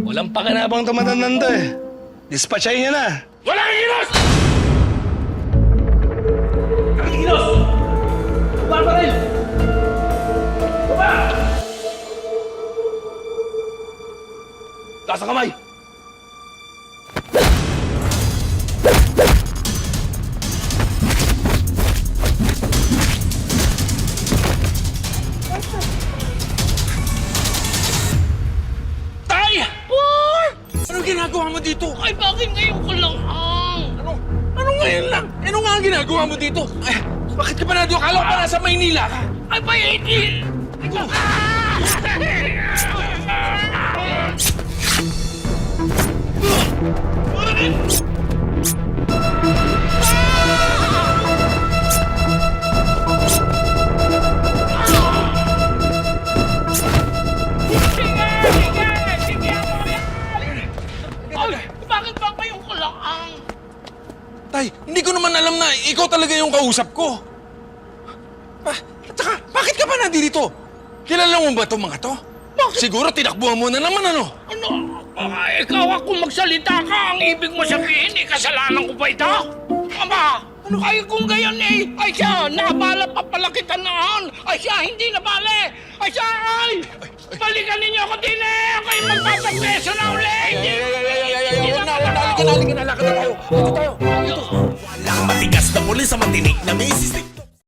Walang pakinabang tumatandang to eh. Dispatchay niya na. Wala kang! Ang ginos! Baba pa rin! Baba! Taas kamay! Ginagawa mo dito? Ay, bakit ngayon ko lang ang? Ano? Ano ngayon lang? Ano nga ang ginagawa mo dito? Eh, bakit ka pa nandito? Akala ko pa nasa Maynila ka. Ay, ba hindi? Ay, kulaang? Tay, hindi ko naman alam na ikaw talaga yung kausap ko. Pa, at saka, bakit ka pa nandito? Kilala mo ba itong mga to? Siguro tinakbuhan mo na naman ano? Ano? Ah, ikaw ako magsalita ka. Ang ibig mo sabihin, eh, kasalanan ko ba ito? Ama, ano? ay kung gayon eh, ay siya, nabala pa pala kita noon. Ay siya, hindi nabali. Ay siya, ay! Balikan ninyo ako din eh! Ako yung magpapapeso na uli! Hindi! Halika na, halika na, lakad tayo. Dito tayo. Walang matigas na pulis sa matinik na misis